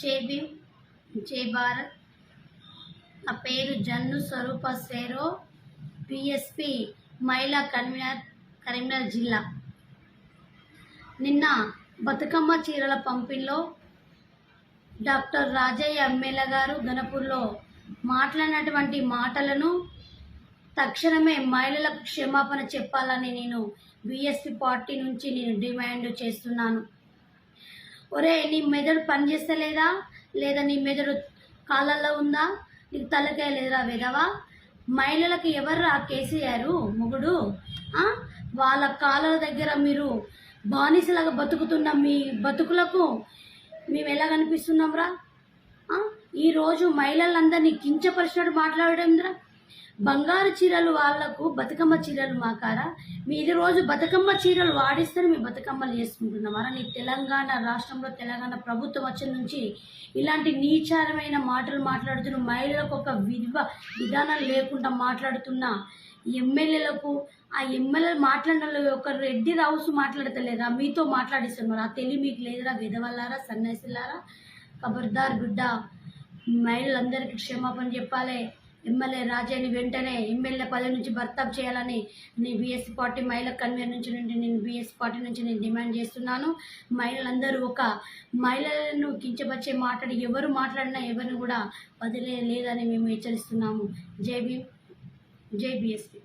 జై భీమ్ జై భారత్ నా పేరు జన్ను స్వరూప సేరో పిఎస్పి మహిళా కన్వీనర్ కరీంనగర్ జిల్లా. నిన్న బతుకమ్మ చీరల పంపిణీలో డాక్టర్ రాజయ్య ఎమ్మెల్యే గారు గణపూర్లో మాట్లాడినటువంటి మాటలను తక్షణమే మహిళలకు క్షమాపణ చెప్పాలని నేను బీఎస్పీ పార్టీ నుంచి నేను డిమాండ్ చేస్తున్నాను. ఒరే నీ మెదడు పనిచేస్తలేదా లేదా నీ మెదడు కాళ్ళల్లో ఉందా? నీకు తలకాయ లేదురా విధవా? మహిళలకు ఎవర్రా కేసీఆర్ మొగుడు? వాళ్ళ కాళ్ళ దగ్గర మీరు బానిసలాగా బతుకుతున్న మీ బతుకులకు మేము ఎలా కనిపిస్తున్నాంరా? ఈరోజు మహిళలందరినీ కించపరిచినట్టు మాట్లాడడంరా బంగారు చీరలు వాళ్ళకు బతుకమ్మ చీరలు మాకారా మీది రోజు బతుకమ్మ చీరలు వాడిస్తారు మేము బతుకమ్మలు వేసుకుంటున్నామారా నీ తెలంగాణ రాష్ట్రంలో తెలంగాణ ప్రభుత్వం వచ్చిన నుంచి ఇలాంటి నీచారమైన మాటలు మాట్లాడుతున్న మహిళలకు ఒక విధ విధానం లేకుండా మాట్లాడుతున్న ఎమ్మెల్యేలకు ఆ ఎమ్మెల్యే మాట్లాడిన ఒక రెడ్డి రౌస్ మాట్లాడతలేదా? మీతో మాట్లాడిస్తున్నారు. ఆ తెలివి మీకు లేదురా విధవల్లారా సన్యాసిలారా? ఖబర్దార్ బిడ్డ మహిళలందరికీ క్షమాపణ చెప్పాలి. ఎమ్మెల్యే రాజాని వెంటనే ఎమ్మెల్యే పదవి నుంచి బర్తాప్ చేయాలని నేను బీఎస్సీ పార్టీ మహిళా కన్వీనర్ నుంచి నుండి నేను బీఎస్సీ పార్టీ నుంచి నేను డిమాండ్ చేస్తున్నాను. మహిళలందరూ ఒక మహిళలను కించపరిచే మాట్లాడి ఎవరు మాట్లాడినా ఎవరిని కూడా వదిలేదని మేము హెచ్చరిస్తున్నాము. జై భీమ్ జై బీఎస్పీ